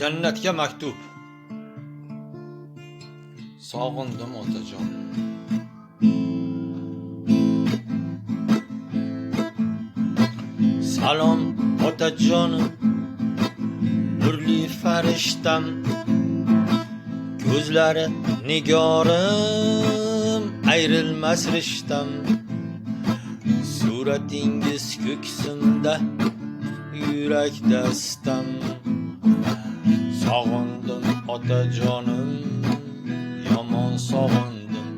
jannatga maktub sog'indim otajon salom otajonim nurli farishtam ko'zlari nigorim ayrilmas rishtam suratingiz ko'ksimda yurak dastam sog'indim otajonim yomon sog'indim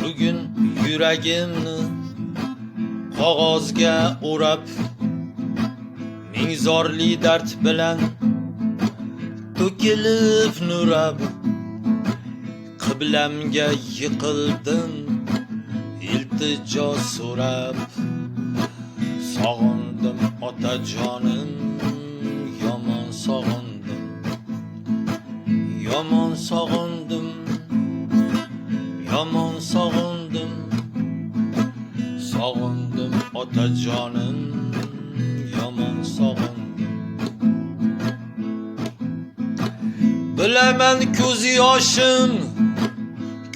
bugun yuragimni qog'ozga o'rab ming zorli dard bilan nurab qiblamga yiqildim iltijo so'rab. Sog'indim otajonim yomon sog'indim yomon sog'indim yomon sog'indim sog'indim otajonim yomon sog'indim bilaman ko'z yoshim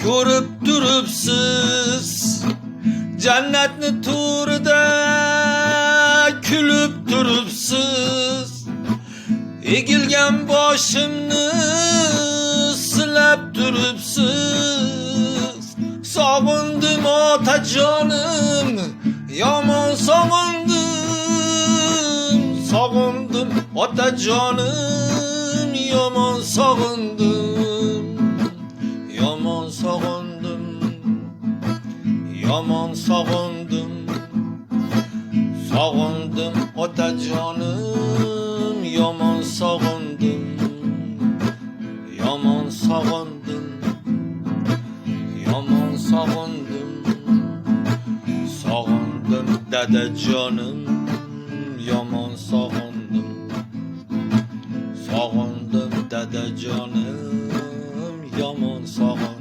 ko'rib turibsiz jannatni to'rida kulib turibsiz egilgan boshimni silab turibsiz sog'indim otajonim yomon sog'indim sog'indim otajonim yomon sog'indim yomon sog'indim yomon sog'indim sog'indim otajonim yomon sog'indim yomon sog'indim yomon sog'indim sog'indim dadajonim yomon sog'indim sog'indim dadajonim yomon sog'indim